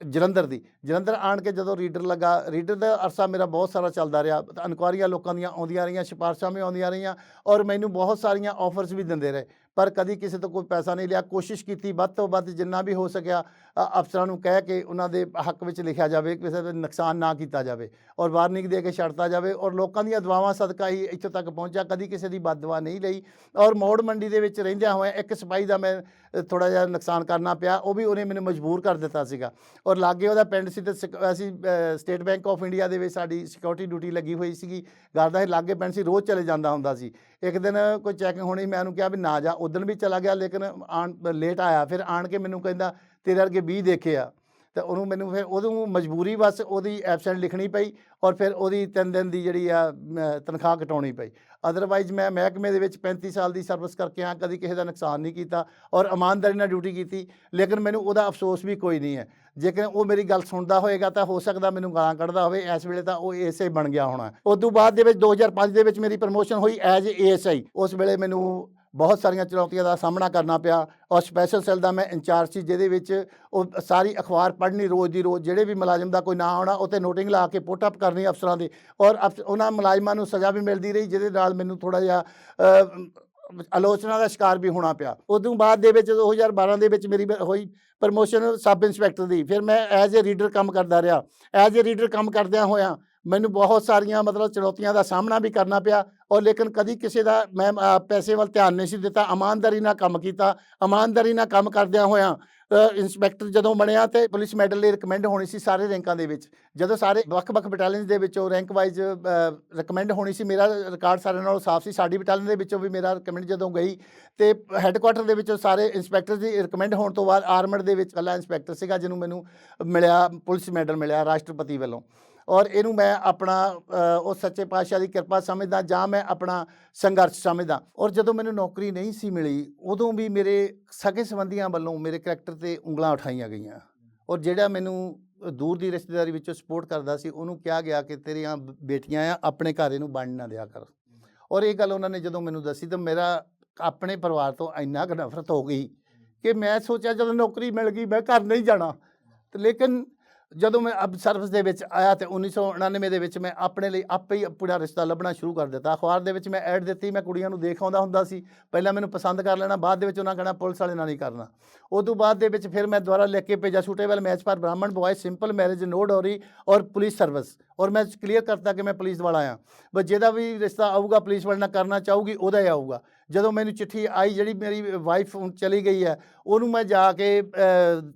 ਜਲੰਧਰ ਦੀ। ਜਲੰਧਰ ਆਣ ਕੇ ਜਦੋਂ ਰੀਡਰ ਲੱਗਾ ਰੀਡਰ ਦਾ ਅਰਸਾ ਮੇਰਾ ਬਹੁਤ ਸਾਰਾ ਚੱਲਦਾ ਰਿਹਾ। ਤਾਂ ਇਨਕੁਆਰੀਆਂ ਲੋਕਾਂ ਦੀਆਂ ਆਉਂਦੀਆਂ ਰਹੀਆਂ, ਸਿਫਾਰਸ਼ਾਂ ਵੀ ਆਉਂਦੀਆਂ ਰਹੀਆਂ ਔਰ ਮੈਨੂੰ ਬਹੁਤ ਸਾਰੀਆਂ ਆਫਰਸ ਵੀ ਦਿੰਦੇ ਰਹੇ। ਪਰ ਕਦੀ ਕਿਸੇ ਤੋਂ ਕੋਈ ਪੈਸਾ ਨਹੀਂ ਲਿਆ। ਕੋਸ਼ਿਸ਼ ਕੀਤੀ, ਵੱਧ ਤੋਂ ਵੱਧ ਜਿੰਨਾ ਵੀ ਹੋ ਸਕਿਆ ਅਫਸਰਾਂ ਨੂੰ ਕਹਿ ਕੇ ਉਹਨਾਂ ਦੇ ਹੱਕ ਵਿੱਚ ਲਿਖਿਆ ਜਾਵੇ, ਕਿਸੇ ਦਾ ਨੁਕਸਾਨ ਨਾ ਕੀਤਾ ਜਾਵੇ ਔਰ ਵਾਰਨਿੰਗ ਦੇ ਕੇ ਛੱਡਤਾ ਜਾਵੇ ਔਰ ਲੋਕਾਂ ਦੀਆਂ ਦੁਆਵਾਂ ਸਦਕਾ ਹੀ ਇੱਥੋਂ ਤੱਕ ਪਹੁੰਚਿਆ। ਕਦੀ ਕਿਸੇ ਦੀ ਬਦਦੁਆ ਨਹੀਂ ਲਈ ਔਰ ਮੋੜ ਮੰਡੀ ਦੇ ਵਿੱਚ ਰਹਿੰਦਿਆਂ ਹੋਇਆਂ ਇੱਕ ਸਿਪਾਹੀ ਦਾ ਮੈਂ ਥੋੜਾ ਜਿਹਾ ਨੁਕਸਾਨ ਕਰਨਾ ਪਿਆ, ਉਹ ਵੀ ਉਹਨੇ ਮੈਨੂੰ ਮਜਬੂਰ ਕਰ ਦਿੱਤਾ ਸੀਗਾ ਔਰ ਲਾਗੇ ਉਹਦਾ ਪਿੰਡ ਸੀ ਤੇ ਸਿਕ- ਅਸੀਂ ਸਟੇਟ ਬੈਂਕ ਆਫ ਇੰਡੀਆ ਦੇ ਵਿੱਚ ਸਾਡੀ ਸਿਕਿਉਰਿਟੀ ਡਿਊਟੀ ਲੱਗੀ ਹੋਈ ਸੀਗੀ। ਗਰਦਾ ਲਾਗੇ ਪਿੰਡ ਸੀ, ਰੋਜ਼ ਚਲੇ ਜਾਂਦਾ ਹੁੰਦਾ ਸੀ। ਇੱਕ ਦਿਨ ਕੋਈ ਚੈਕਿੰਗ ਹੋਣੀ, ਮੈਂ ਉਹਨੂੰ ਕਿਹਾ ਵੀ ਨਾ ਜਾ ਉਦੋਂ ਵੀ ਚਲਾ ਗਿਆ, ਲੇਕਿਨ ਆਣ, ਲੇਟ ਆਇਆ। ਫਿਰ ਆਣ ਕੇ ਮੈਨੂੰ ਕਹਿੰਦਾ, ਤੇਰੇ ਵਰਗੇ 20 ਦੇਖੇ ਆ। ਤੇ ਉਹਨੂੰ ਮੈਨੂੰ ਫਿਰ ਉਹਨੂੰ ਮਜਬੂਰੀ ਬਸ ਉਹਦੀ ਐਬਸੈਂਟ ਲਿਖਣੀ ਪਈ ਔਰ ਫਿਰ ਉਹਦੀ 3 ਦਿਨ ਦੀ ਜਿਹੜੀ ਆ ਤਨਖਾਹ ਕਟਾਉਣੀ ਪਈ। ਅਦਰਵਾਈਜ਼ ਮੈਂ ਮਹਿਕਮੇ ਦੇ ਵਿੱਚ 35 ਸਾਲ ਦੀ ਸਰਵਿਸ ਕਰਕੇ ਆ ਕਦੀ ਕਿਸੇ ਦਾ ਨੁਕਸਾਨ ਨਹੀਂ ਕੀਤਾ ਔਰ ਇਮਾਨਦਾਰੀ ਨਾਲ ਡਿਊਟੀ ਕੀਤੀ, ਲੇਕਿਨ ਮੈਨੂੰ ਉਹਦਾ ਅਫਸੋਸ ਵੀ ਕੋਈ ਨਹੀਂ ਹੈ। ਜੇਕਰ ਉਹ ਮੇਰੀ ਗੱਲ ਸੁਣਦਾ ਹੋਏਗਾ ਤਾਂ ਹੋ ਸਕਦਾ ਮੈਨੂੰ ਗਾਲਾਂ ਕੱਢਦਾ ਹੋਵੇ, ਇਸ ਵੇਲੇ ਤਾਂ ਉਹ ਇਸੇ ਬਣ ਗਿਆ ਹੋਣਾ। ਉਸ ਤੋਂ ਬਾਅਦ ਦੇ ਵਿੱਚ 2005 ਦੇ ਵਿੱਚ ਮੇਰੀ ਪ੍ਰਮੋਸ਼ਨ ਹੋਈ ਐਜ਼ ਏਐਸਆਈ ਉਸ ਵੇਲੇ ਮੈਨੂੰ ਬਹੁਤ ਸਾਰੀਆਂ ਚੁਣੌਤੀਆਂ ਦਾ ਸਾਹਮਣਾ ਕਰਨਾ ਪਿਆ ਔਰ ਸਪੈਸ਼ਲ ਸੈੱਲ ਦਾ ਮੈਂ ਇੰਚਾਰਜ ਸੀ, ਜਿਹਦੇ ਵਿੱਚ ਉਹ ਸਾਰੀ ਅਖਬਾਰ ਪੜ੍ਹਨੀ ਰੋਜ਼ ਦੀ ਰੋਜ਼, ਜਿਹੜੇ ਵੀ ਮੁਲਾਜ਼ਮ ਦਾ ਕੋਈ ਨਾਂ ਆਉਣਾ, ਉਹ 'ਤੇ ਨੋਟਿੰਗ ਲਾ ਕੇ ਪੁੱਟ ਅਪ ਕਰਨੀ ਅਫਸਰਾਂ ਦੇ ਔਰ ਅਫ- ਉਹਨਾਂ ਮੁਲਾਜ਼ਮਾਂ ਨੂੰ ਸਜ਼ਾ ਵੀ ਮਿਲਦੀ ਰਹੀ, ਜਿਹਦੇ ਨਾਲ ਮੈਨੂੰ ਥੋੜਾ ਜਿਹਾ ਆਲੋਚਨਾ ਦਾ ਸ਼ਿਕਾਰ ਵੀ ਹੋਣਾ ਪਿਆ। ਉਦੋਂ ਬਾਅਦ ਦੇ ਵਿੱਚ 2012 ਦੇ ਵਿੱਚ ਮੇਰੀ ਬ- ਹੋਈ ਪ੍ਰਮੋਸ਼ਨ ਸਬ ਇੰਸਪੈਕਟਰ ਦੀ। ਫਿਰ ਮੈਂ ਐਜ਼ ਅ ਰੀਡਰ ਕੰਮ ਕਰਦਾ ਰਿਹਾ। ਐਜ਼ ਅ ਰੀਡਰ ਕੰਮ ਕਰਦਿਆਂ ਹੋਇਆਂ ਮੈਨੂੰ ਬਹੁਤ ਸਾਰੀਆਂ ਮਤਲਬ ਚੁਣੌਤੀਆਂ ਦਾ ਸਾਹਮਣਾ ਵੀ ਕਰਨਾ ਪਿਆ ਔਰ ਲੇਕਿਨ ਕਦੀ ਕਿਸੇ ਦਾ ਮੈਂ ਪੈਸੇ ਵੱਲ ਧਿਆਨ ਨਹੀਂ ਸੀ ਦਿੱਤਾ, ਇਮਾਨਦਾਰੀ ਨਾਲ ਕੰਮ ਕੀਤਾ, ਇਮਾਨਦਾਰੀ ਨਾਲ ਕੰਮ ਕਰਦਿਆਂ ਹੋਇਆਂ ਇਨਸਪੈਕਟਰ ਜਦੋਂ ਬਣਿਆ ਤੇ ਪੁਲਿਸ ਮੈਡਲ ਲਈ ਰეკਮੈਂਡ ਹੋਣੀ ਸੀ ਸਾਰੇ ਰੈਂਕਾਂ ਦੇ ਵਿੱਚ, ਜਦੋਂ ਸਾਰੇ ਵੱਖ-ਵੱਖ ਬਟਾਲੀਅਨ ਦੇ ਵਿੱਚੋਂ ਰੈਂਕ ਵਾਈਜ਼ ਰეკਮੈਂਡ ਹੋਣੀ ਸੀ, ਮੇਰਾ ਰਿਕਾਰਡ ਸਾਰਿਆਂ ਨਾਲੋਂ ਸਾਫ਼ ਸੀ, ਸਾਡੀ ਬਟਾਲੀਅਨ ਦੇ ਵਿੱਚੋਂ ਵੀ ਮੇਰਾ ਰეკਮੈਂਡ ਜਦੋਂ ਗਈ ਤੇ ਹੈੱਡਕੁਆਟਰ ਦੇ ਵਿੱਚੋਂ ਸਾਰੇ ਇਨਸਪੈਕਟਰ ਦੀ ਰეკਮੈਂਡ ਹੋਣ ਤੋਂ ਬਾਅਦ ਆਰਮਡ ਦੇ ਵਿੱਚ ਕੱਲਾ ਇਨਸਪੈਕਟਰ ਸੀਗਾ ਜਿਹਨੂੰ ਮੈਨੂੰ ਮਿਲਿਆ, ਪੁਲਿਸ ਮੈਡਲ ਮਿਲਿਆ ਰਾਸ਼ਟਰਪਤੀ ਵੱਲੋਂ। ਔਰ ਇਹਨੂੰ ਮੈਂ ਆਪਣਾ ਉਹ ਸੱਚੇ ਪਾਤਸ਼ਾਹ ਦੀ ਕਿਰਪਾ ਸਮਝਦਾ ਜਾਂ ਮੈਂ ਆਪਣਾ ਸੰਘਰਸ਼ ਸਮਝਦਾ। ਔਰ ਜਦੋਂ ਮੈਨੂੰ ਨੌਕਰੀ ਨਹੀਂ ਸੀ ਮਿਲੀ, ਉਦੋਂ ਵੀ ਮੇਰੇ ਸਕੇ ਸੰਬੰਧੀਆਂ ਵੱਲੋਂ ਮੇਰੇ ਕਰੈਕਟਰ ਤੇ ਉਂਗਲਾਂ ਉਠਾਈਆਂ ਗਈਆਂ। ਔਰ ਜਿਹੜਾ ਮੈਨੂੰ ਦੂਰ ਦੀ ਰਿਸ਼ਤੇਦਾਰੀ ਵਿੱਚੋਂ ਸਪੋਰਟ ਕਰਦਾ ਸੀ, ਉਹਨੂੰ ਕਿਹਾ ਗਿਆ ਕਿ ਤੇਰੀਆਂ ਬੇਟੀਆਂ ਆ, ਆਪਣੇ ਘਰ ਇਹਨੂੰ ਵੰਡ ਨਾ ਦਿਆ ਕਰ। ਔਰ ਇਹ ਗੱਲ ਉਹਨਾਂ ਨੇ ਜਦੋਂ ਮੈਨੂੰ ਦੱਸੀ ਤਾਂ ਮੇਰਾ ਆਪਣੇ ਪਰਿਵਾਰ ਤੋਂ ਇੰਨਾ ਕੁ ਨਫ਼ਰਤ ਹੋ ਗਈ ਕਿ ਮੈਂ ਸੋਚਿਆ ਜਦੋਂ ਨੌਕਰੀ ਮਿਲ ਗਈ, ਮੈਂ ਘਰ ਨਹੀਂ ਜਾਣਾ। ਤੇ ਲੇਕਿਨ ਜਦੋਂ ਮੈਂ ਅਬ ਸਰਵਿਸ ਦੇ ਵਿੱਚ ਆਇਆ ਤੇ 1999 ਦੇ ਵਿੱਚ ਮੈਂ ਆਪਣੇ ਲਈ ਆਪੇ ਹੀ ਆਪਣਾ ਰਿਸ਼ਤਾ ਲੱਭਣਾ ਸ਼ੁਰੂ ਕਰ ਦਿੱਤਾ। ਅਖਬਾਰ ਦੇ ਵਿੱਚ ਮੈਂ ਐਡ ਦਿੱਤੀ, ਮੈਂ ਕੁੜੀਆਂ ਨੂੰ ਦੇਖ ਆਉਂਦਾ ਹੁੰਦਾ ਸੀ। ਪਹਿਲਾਂ ਮੈਨੂੰ ਪਸੰਦ ਕਰ ਲੈਣਾ, ਬਾਅਦ ਦੇ ਵਿੱਚ ਉਹਨਾਂ ਕਹਿਣਾ, ਪੁਲਿਸ ਵਾਲੇ ਨਾਲ ਨਹੀਂ ਕਰਨਾ। ਉਸ ਤੋਂ ਬਾਅਦ ਦੇ ਵਿੱਚ ਫਿਰ ਮੈਂ ਦੁਬਾਰਾ ਲਿਖ ਕੇ ਭੇਜਿਆ suitable match for Brahmin boy simple marriage no dowry ਔਰ ਪੁਲਿਸ ਸਰਵਿਸ ਔਰ ਮੈਂ ਕਲੀਅਰ ਕਰਤਾ ਕਿ ਮੈਂ ਪੁਲਿਸ ਵਾਲਾ ਆ ਬਸ ਜਿਹਦਾ ਵੀ ਰਿਸ਼ਤਾ ਆਊਗਾ, ਪੁਲਿਸ ਵਾਲੇ ਨਾਲ ਕਰਨਾ ਚਾਹੂਗੀ, ਉਹਦਾ ਹੀ ਆਊਗਾ। ਜਦੋਂ ਮੈਨੂੰ ਚਿੱਠੀ ਆਈ ਜਿਹੜੀ ਮੇਰੀ ਵਾਈਫ ਹੁਣ ਚਲੀ ਗਈ ਹੈ, ਉਹਨੂੰ ਮੈਂ ਜਾ ਕੇ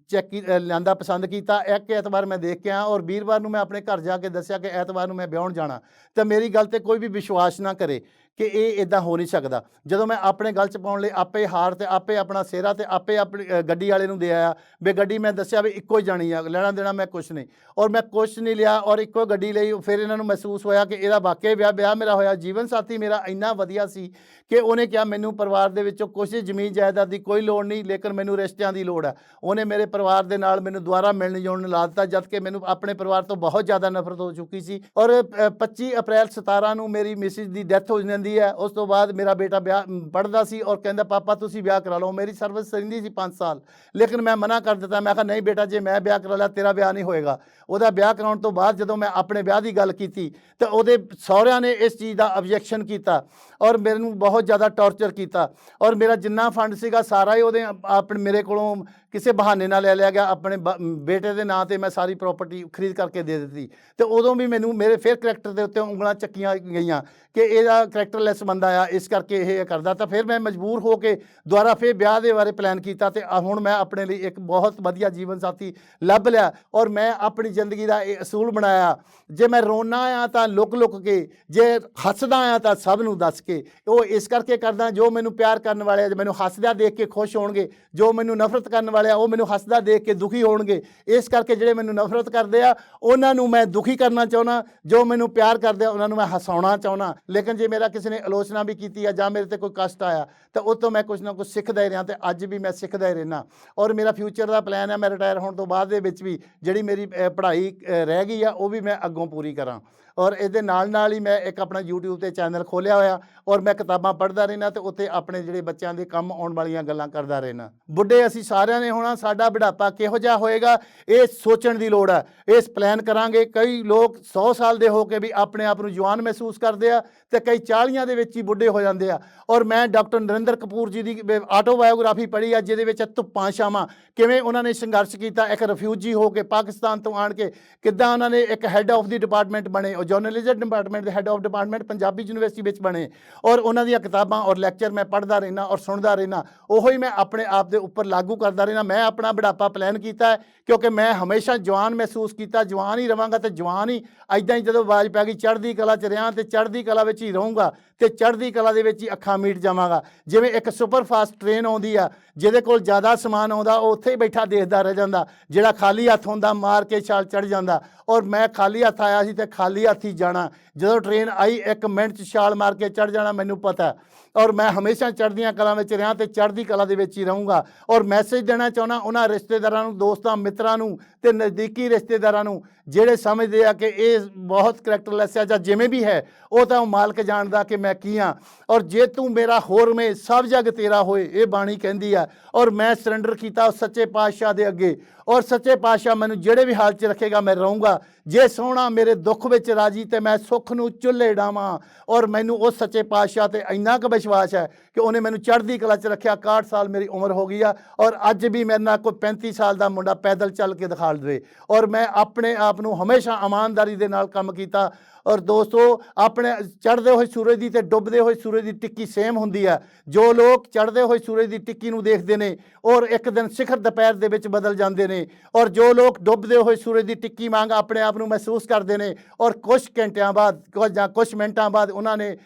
ਚੈੱਕ ਲਿਆਂਦਾ, ਪਸੰਦ ਕੀਤਾ। ਇੱਕ ਐਤਵਾਰ ਮੈਂ ਦੇਖ ਕੇ ਆਇਆ ਔਰ ਵੀਰਵਾਰ ਨੂੰ ਮੈਂ ਆਪਣੇ ਘਰ ਜਾ ਕੇ ਦੱਸਿਆ ਕਿ ਐਤਵਾਰ ਨੂੰ ਮੈਂ ਵਿਆਹਣ ਜਾਣਾ। ਤੇ ਮੇਰੀ ਗੱਲ ਤੇ ਕੋਈ ਵੀ ਵਿਸ਼ਵਾਸ ਨਾ ਕਰੇ। ਕਿ ਇਹ ਇਦਾਂ ਹੋ ਨਹੀਂ ਸਕਦਾ। ਜਦੋਂ ਮੈਂ ਆਪਣੇ ਗੱਲ ਚ ਪਾਉਣ ਲਈ ਆਪੇ ਹਾਰ ਤੇ ਆਪੇ ਆਪਣਾ ਸਿਹਰਾ ਤੇ ਆਪੇ ਆਪਣੀ ਗੱਡੀ ਵਾਲੇ ਨੂੰ ਦੇ ਆਇਆ ਵੀ ਗੱਡੀ ਮੈਂ ਦੱਸਿਆ ਵੀ ਇੱਕੋ ਹੀ ਜਾਣੀ ਆ ਲੈਣਾ ਦੇਣਾ ਮੈਂ ਕੁਛ ਨਹੀਂ। ਔਰ ਮੈਂ ਕੁਛ ਨਹੀਂ ਲਿਆ ਔਰ ਇੱਕੋ ਗੱਡੀ ਲਈ ਫਿਰ ਇਹਨਾਂ ਨੂੰ ਮਹਿਸੂਸ ਹੋਇਆ ਕਿ ਇਹਦਾ ਵਾਕਿਆ ਵਿਆਹ ਵਿਆਹ ਮੇਰਾ ਹੋਇਆ। ਜੀਵਨ ਸਾਥੀ ਮੇਰਾ ਇੰਨਾ ਵਧੀਆ ਸੀ ਕਿ ਉਹਨੇ ਕਿਹਾ ਮੈਨੂੰ ਪਰਿਵਾਰ ਦੇ ਵਿੱਚੋਂ ਕੁਛ ਜ਼ਮੀਨ ਜਾਇਦਾਦ ਦੀ ਕੋਈ ਲੋੜ ਨਹੀਂ ਲੇਕਿਨ ਮੈਨੂੰ ਰਿਸ਼ਤਿਆਂ ਦੀ ਲੋੜ ਹੈ ਉਹਨੇ ਮੇਰੇ ਪਰਿਵਾਰ ਦੇ ਨਾਲ ਮੈਨੂੰ ਦੁਬਾਰਾ ਮਿਲਣ ਜੁਲਣ ਲਾ ਦਿੱਤਾ ਜਦ ਕਿ ਮੈਨੂੰ ਆਪਣੇ ਪਰਿਵਾਰ ਤੋਂ ਬਹੁਤ ਜ਼ਿਆਦਾ ਨਫ਼ਰਤ ਹੋ ਚੁੱਕੀ ਸੀ। ਔਰ ਅ, 25 ਅਪ੍ਰੈਲ 17 ਨੂੰ ਮੇਰੀ ਮਿਸਿਸ ਦੀ ਡੈਥ ਹੋ ਜਾਂਦੀ ਹੈ, ਉਸ ਤੋਂ ਬਾਅਦ ਮੇਰਾ ਬੇਟਾ ਵਿਆਹ ਪੜਦਾ ਸੀ ਔਰ ਕਹਿੰਦਾ, ਪਾਪਾ, ਤੁਸੀਂ ਵਿਆਹ ਕਰਾ ਲਓ। ਮੇਰੀ ਸਰਵਿਸ ਰਹਿੰਦੀ ਸੀ 5 ਸਾਲ। ਲੇਕਿਨ ਮੈਂ ਮਨਾ ਕਰ ਦਿੱਤਾ। ਮੈਂ ਕਿਹਾ, ਨਹੀਂ ਬੇਟਾ, ਜੇ ਮੈਂ ਵਿਆਹ ਕਰਾ ਲਿਆ, ਤੇਰਾ ਵਿਆਹ ਨਹੀਂ ਹੋਏਗਾ। ਉਹਦਾ ਵਿਆਹ ਕਰਾਉਣ ਤੋਂ ਬਾਅਦ ਜਦੋਂ ਮੈਂ ਆਪਣੇ ਵਿਆਹ ਦੀ ਗੱਲ ਕੀਤੀ, ਤਾਂ ਉਹਦੇ ਸਹੁਰਿਆਂ ਨੇ ਇਸ ਚੀਜ਼ ਦਾ ਆਬਜੈਕਸ਼ਨ ਕੀਤਾ ਔਰ ਮੈਨੂੰ ਬਹੁਤ ਜ਼ਿਆਦਾ ਟੌਰਚਰ ਕੀਤਾ ਔਰ ਮੇਰਾ ਜਿੰਨਾ ਫੰਡ ਸੀਗਾ, ਸਾਰਾ ਹੀ ਉਹਦੇ ਆਪਣੇ, ਮੇਰੇ ਕੋਲੋਂ ਕਿਸੇ ਬਹਾਨੇ ਨਾਲ ਲੈ ਲਿਆ ਗਿਆ ਆਪਣੇ ਬ- ਬੇਟੇ ਦੇ ਨਾਂ ਤੇ ਮੈਂ ਸਾਰੀ ਪ੍ਰਾਪਰਟੀ ਖਰੀਦ ਕਰਕੇ ਦੇ ਦਿੱਤੀ। ਤੇ ਉਦੋਂ ਵੀ ਮੈਨੂੰ ਮੇਰੇ ਫਿਰ ਕਰੈਕਟਰ ਦੇ ਉੱਤੇ ਉਂਗਲਾਂ ਚੱਕੀਆਂ ਗਈਆਂ ਕਿ ਇਹਦਾ ਕਰੈਕਟਰਲੈਸ ਬੰਦਾ ਆ ਇਸ ਕਰਕੇ ਇਹ ਕਰਦਾ। ਤਾਂ ਫਿਰ ਮੈਂ ਮਜਬੂਰ ਹੋ ਕੇ ਦੁਬਾਰਾ ਫਿਰ ਵਿਆਹ ਦੇ ਬਾਰੇ ਪਲਾਨ ਕੀਤਾ ਤੇ ਹੁਣ ਮੈਂ ਆਪਣੇ ਲਈ ਇੱਕ ਬਹੁਤ ਵਧੀਆ ਜੀਵਨ ਸਾਥੀ ਲੱਭ ਲਿਆ ਔਰ ਮੈਂ ਆਪਣੀ ਜ਼ਿੰਦਗੀ ਦਾ ਇਹ ਅਸੂਲ ਬਣਾਇਆ। ਜੇ ਮੈਂ ਰੋਣਾ ਆ ਤਾਂ ਲੁਕ ਲੁਕ ਕੇ ਜੇ ਹੱਸਦਾ ਆ ਤਾਂ ਸਭ ਨੂੰ ਦੱਸ ਕੇ। ਉਹ ਇਸ ਕਰਕੇ ਕਰਦਾ ਜੋ ਮੈਨੂੰ ਪਿਆਰ ਕਰਨ ਵਾਲੇ ਆ, ਜੋ ਮੈਨੂੰ ਹੱਸਦਿਆਂ ਦੇਖ ਕੇ ਖੁਸ਼ ਹੋਣਗੇ ਜੋ ਮੈਨੂੰ ਨਫ਼ਰਤ ਕਰਨ ਵਾਲੇ ਆ ਉਹ ਮੈਨੂੰ ਹੱਸਦਾ ਦੇਖ ਕੇ ਦੁਖੀ ਹੋਣਗੇ। ਇਸ ਕਰਕੇ ਜਿਹੜੇ ਮੈਨੂੰ ਨਫ਼ਰਤ ਕਰਦੇ ਆ, ਉਹਨਾਂ ਨੂੰ ਮੈਂ ਦੁਖੀ ਕਰਨਾ ਚਾਹੁੰਦਾ, ਜੋ ਮੈਨੂੰ ਪਿਆਰ ਕਰਦੇ ਆ, ਉਹਨਾਂ ਨੂੰ ਮੈਂ ਹਸਾਉਣਾ ਚਾਹੁੰਦਾ। ਲੇਕਿਨ ਜੇ ਮੇਰਾ ਕਿਸੇ ਨੇ ਆਲੋਚਨਾ ਵੀ ਕੀਤੀ ਆ ਜਾਂ ਮੇਰੇ ਤੇ ਕੋਈ ਕਸ਼ਟ ਆਇਆ, ਤਾਂ ਉਹ ਤੋਂ ਮੈਂ ਕੁਝ ਨਾ ਕੁਝ ਸਿੱਖਦਾ ਹੀ ਰਿਹਾ ਤੇ ਅੱਜ ਵੀ ਮੈਂ ਸਿੱਖਦਾ ਹੀ ਰਹਿਣਾ ਔਰ ਮੇਰਾ ਫਿਊਚਰ ਦਾ ਪਲਾਨ ਹੈ ਮੈਂ ਰਿਟਾਇਰ ਹੋਣ ਤੋਂ ਬਾਅਦ ਦੇ ਵਿੱਚ ਵੀ ਜਿਹੜੀ ਮੇਰੀ ਪੜ੍ਹਾਈ ਰਹਿ ਗਈ ਆ, ਉਹ ਵੀ ਮੈਂ ਅੱਗੋਂ ਪੂਰੀ ਕਰਾਂ। ਔਰ ਇਹਦੇ ਨਾਲ ਨਾਲ ਹੀ ਮੈਂ ਇੱਕ ਆਪਣਾ YouTube ਤੇ ਚੈਨਲ ਖੋਲਿਆ ਹੋਇਆ ਔਰ ਮੈਂ ਕਿਤਾਬਾਂ ਪੜ੍ਹਦਾ ਰਹਿਣਾ ਤੇ ਉੱਥੇ ਆਪਣੇ ਜਿਹੜੇ ਬੱਚਿਆਂ ਦੇ ਕੰਮ ਆਉਣ ਵਾਲੀਆਂ ਗੱਲਾਂ ਕਰਦਾ ਰਹਿਣਾ ਬੁੱਢੇ ਅਸੀਂ ਸਾਰਿਆਂ ਨੇ ਹੋਣਾ, ਸਾਡਾ ਬੁਢਾਪਾ ਕਿਹੋ ਜਿਹਾ ਹੋਏਗਾ? ਇਹ ਸੋਚਣ ਦੀ ਲੋੜ ਹੈ ਇਸ ਪਲਾਨ ਕਰਾਂਗੇ। ਕਈ ਲੋਕ 100 ਸਾਲ ਦੇ ਹੋ ਕੇ ਵੀ ਆਪਣੇ ਆਪ ਨੂੰ ਜਵਾਨ ਮਹਿਸੂਸ ਕਰਦੇ ਆ ਤੇ ਕਈ 40ਾਂ ਦੇ ਵਿੱਚ ਹੀ ਬੁੱਢੇ ਹੋ ਜਾਂਦੇ ਆ। ਔਰ ਮੈਂ ਡਾਕਟਰ ਨਰਿੰਦਰ ਕਪੂਰ ਜੀ ਦੀ ਆਟੋਬਾਇਓਗ੍ਰਾਫੀ ਪੜ੍ਹੀ ਆ, ਜਿਹਦੇ ਵਿੱਚ ਧੁੱਪਾਂ ਛਾਵਾਂ। ਕਿਵੇਂ ਉਹਨਾਂ ਨੇ ਸੰਘਰਸ਼ ਕੀਤਾ, ਇੱਕ ਰਿਫਿਊਜੀ ਹੋ ਕੇ ਪਾਕਿਸਤਾਨ ਤੋਂ ਆਣ ਕੇ ਕਿੱਦਾਂ ਉਹਨਾਂ ਨੇ ਇੱਕ ਹੈੱਡ ਆਫ ਦੀ ਡਿਪਾਰਟਮੈਂਟ ਬਣੇ, ਉਹ ਜਰਨਲਿਜ਼ਮ ਡਿਪਾਰਟਮੈਂਟ ਦੇ head of department Punjabi university ਵਿੱਚ ਬਣੇ ਔਰ ਉਹਨਾਂ ਦੀਆਂ ਕਿਤਾਬਾਂ ਔਰ ਲੈਕਚਰ ਮੈਂ ਪੜ੍ਹਦਾ ਰਹਿਣਾ ਔਰ ਸੁਣਦਾ ਰਹਿਣਾ ਉਹੋ ਹੀ ਮੈਂ ਆਪਣੇ ਆਪ ਦੇ ਉੱਪਰ ਲਾਗੂ ਕਰਦਾ ਰਹਿਣਾ ਮੈਂ ਆਪਣਾ ਬੁਢਾਪਾ ਪਲਾਨ ਕੀਤਾ ਹੈ, ਕਿਉਂਕਿ ਮੈਂ ਹਮੇਸ਼ਾ ਜਵਾਨ ਮਹਿਸੂਸ ਕੀਤਾ, ਜਵਾਨ ਹੀ ਰਵਾਂਗਾ ਤੇ ਜਵਾਨ ਹੀ ਐਦਾਂ ਹੀ ਜਦੋਂ ਆਵਾਜ਼ ਪੈ ਗਈ, ਚੜ੍ਹਦੀ ਕਲਾ 'ਚ ਰਿਆਂ ਤੇ ਚੜ੍ਹਦੀ ਕਲਾ ਵਿੱਚ ਹੀ ਰਹੂੰਗਾ ਤੇ ਚੜ੍ਹਦੀ ਕਲਾ ਦੇ ਵਿੱਚ ਹੀ ਅੱਖਾਂ ਮੀਟ ਜਾਵਾਂਗਾ। ਜਿਵੇਂ ਇੱਕ ਸੁਪਰ ਫਾਸਟ ਟ੍ਰੇਨ ਆਉਂਦੀ ਆ, ਜਿਹਦੇ ਕੋਲ ਜ਼ਿਆਦਾ ਸਮਾਨ ਆਉਂਦਾ, ਉਹ ਉੱਥੇ ਹੀ ਬੈਠਾ ਦੇਖਦਾ ਰਹਿ ਜਾਂਦਾ, ਜਿਹੜਾ ਖਾਲੀ ਹੱਥ ਹੁੰਦਾ, ਮਾਰ ਕੇ ਛਾਲ ਚੜ ਜਾਂਦਾ ਔਰ ਮੈਂ ਖਾਲੀ ਹੱਥ ਆਇਆ ਸੀ ਤੇ ਖਾਲੀ ਹੱਥ ਜਾਣਾ। ਜਦੋਂ ਟ੍ਰੇਨ ਆਈ, ਇੱਕ ਮਿੰਟ 'ਚ ਛਾਲ ਮਾਰ ਕੇ ਚੜ ਜਾਣਾ, ਮੈਨੂੰ ਪਤਾ। ਔਰ ਮੈਂ ਹਮੇਸ਼ਾ ਚੜ੍ਹਦੀਆਂ ਕਲਾ ਵਿੱਚ ਰਿਹਾ ਤੇ ਚੜ੍ਹਦੀ ਕਲਾ ਦੇ ਵਿੱਚ ਹੀ ਰਹੂੰਗਾ। ਔਰ ਮੈਸੇਜ ਦੇਣਾ ਚਾਹੁੰਦਾ ਉਹਨਾਂ ਰਿਸ਼ਤੇਦਾਰਾਂ ਨੂੰ, ਦੋਸਤਾਂ, ਮਿੱਤਰਾਂ ਨੂੰ ਤੇ ਨਜ਼ਦੀਕੀ ਰਿਸ਼ਤੇਦਾਰਾਂ ਨੂੰ ਜਿਹੜੇ ਸਮਝਦੇ ਆ ਕਿ ਇਹ ਬਹੁਤ ਕਰੈਕਟਰਲੈਸ ਹੈ ਜਾਂ ਜਿਵੇਂ ਵੀ ਹੈ, ਉਹ ਤਾਂ ਉਹ ਮਾਲਕ ਜਾਣਦਾ ਕਿ ਮੈਂ ਕੀ ਹਾਂ ਔਰ ਜੇ ਤੂੰ ਮੇਰਾ ਹੋਰ ਮੇ ਸਭ ਜਗ ਤੇਰਾ ਹੋਏ, ਇਹ ਬਾਣੀ ਕਹਿੰਦੀ ਆ, ਔਰ ਮੈਂ ਸਰੈਂਡਰ ਕੀਤਾ ਉਸ ਸੱਚੇ ਪਾਤਸ਼ਾਹ ਦੇ ਅੱਗੇ, ਔਰ ਸੱਚੇ ਪਾਤਸ਼ਾਹ ਮੈਨੂੰ ਜਿਹੜੇ ਵੀ ਹਾਲ 'ਚ ਰੱਖੇਗਾ ਮੈਂ ਰਹੂੰਗਾ। ਜੇ ਸੋਹਣਾ ਮੇਰੇ ਦੁੱਖ ਵਿੱਚ ਰਾਜੀ ਤੇ ਮੈਂ ਸੁੱਖ ਨੂੰ ਚੁੱਲ੍ਹੇ ਡਾਵਾਂ, ਔਰ ਮੈਨੂੰ ਉਸ ਸੱਚੇ ਪਾਤਸ਼ਾਹ ਤੇ ਇੰਨਾ ਕੁ ਵਿਸ਼ਵਾਸ ਹੈ ਕਿ ਉਹਨੇ ਮੈਨੂੰ ਚੜ੍ਹਦੀ ਕਲਾ 'ਚ ਰੱਖਿਆ 61 ਸਾਲ ਮੇਰੀ ਉਮਰ ਹੋ ਗਈ ਆ, ਔਰ ਅੱਜ ਵੀ ਮੇਰੇ ਨਾਲ ਕੋਈ 35 ਸਾਲ ਦਾ ਮੁੰਡਾ ਪੈਦਲ ਚੱਲ ਕੇ ਦਿਖਾ ਦੇਵੇ। ਔਰ ਮੈਂ ਆਪਣੇ ਆਪ ਆਪ ਨੂੰ ਹਮੇਸ਼ਾ ਇਮਾਨਦਾਰੀ ਦੇ ਨਾਲ ਕੰਮ ਕੀਤਾ। ਔਰ ਦੋਸਤੋ, ਆਪਣੇ ਚੜ੍ਹਦੇ ਹੋਏ ਸੂਰਜ ਦੀ ਤੇ ਡੁੱਬਦੇ ਹੋਏ ਸੂਰਜ ਦੀ ਟਿੱਕੀ ਸੇਮ ਹੁੰਦੀ ਆ ਜੋ ਲੋਕ ਚੜ੍ਹਦੇ ਹੋਏ ਸੂਰਜ ਦੀ ਟਿੱਕੀ ਨੂੰ ਦੇਖਦੇ ਨੇ, ਔਰ ਇੱਕ ਦਿਨ ਸਿਖਰ ਦੁਪਹਿਰ ਦੇ ਵਿੱਚ ਬਦਲ ਜਾਂਦੇ ਨੇ, ਔਰ ਜੋ ਲੋਕ ਡੁੱਬਦੇ ਹੋਏ ਸੂਰਜ ਦੀ ਟਿੱਕੀ ਵਾਂਗ ਆਪਣੇ ਆਪ ਨੂੰ ਮਹਿਸੂਸ ਕਰਦੇ ਨੇ, ਔਰ ਕੁਝ ਘੰਟਿਆਂ ਬਾਅਦ ਜਾਂ ਕੁਝ ਮਿੰਟਾਂ ਬਾਅਦ ਉਹਨਾਂ ਨੇ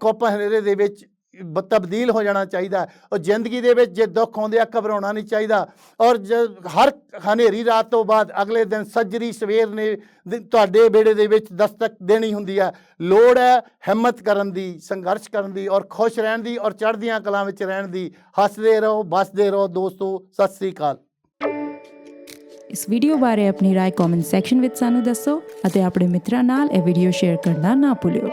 ਕੁੱਪ ਹਨੇਰੇ ਦੇ ਵਿੱਚ ਤਬਦੀਲ ਹੋ ਜਾਣਾ ਚਾਹੀਦਾ ਹੈ। ਔਰ ਜ਼ਿੰਦਗੀ ਦੇ ਵਿੱਚ ਜੇ ਦੁੱਖ ਆਉਂਦੇ ਆ ਘਬਰਾਉਣਾ ਨਹੀਂ ਚਾਹੀਦਾ ਔਰ ਜ- ਹਰ ਹਨੇਰੀ ਰਾਤ ਤੋਂ ਬਾਅਦ ਅਗਲੇ ਦਿਨ ਸੱਜਰੀ ਸਵੇਰ ਨੇ ਦਿ- ਤੁਹਾਡੇ ਬੇੜੇ ਦੇ ਵਿੱਚ ਦਸਤਕ ਦੇਣੀ ਹੁੰਦੀ ਹੈ ਲੋੜ ਹੈ ਹਿੰਮਤ ਕਰਨ ਦੀ ਸੰਘਰਸ਼ ਕਰਨ ਦੀ ਔਰ ਖੁਸ਼ ਰਹਿਣ ਦੀ ਔਰ ਚੜ੍ਹਦੀਆਂ ਕਲਾਂ ਵਿੱਚ ਰਹਿਣ ਦੀ ਹੱਸਦੇ ਰਹੋ ਬਸਦੇ ਰਹੋ ਦੋਸਤੋ ਸਤਿ ਸ੍ਰੀ ਅਕਾਲ ਇਸ ਵੀਡੀਓ ਬਾਰੇ ਆਪਣੀ رائے ਕਮੈਂਟ ਸੈਕਸ਼ਨ ਵਿੱਚ ਸਾਨੂੰ ਦੱਸੋ ਅਤੇ ਆਪਣੇ ਮਿੱਤਰਾਂ ਨਾਲ ਇਹ ਵੀਡੀਓ ਸ਼ੇਅਰ ਕਰਨਾ ਨਾ ਭੁੱਲਿਓ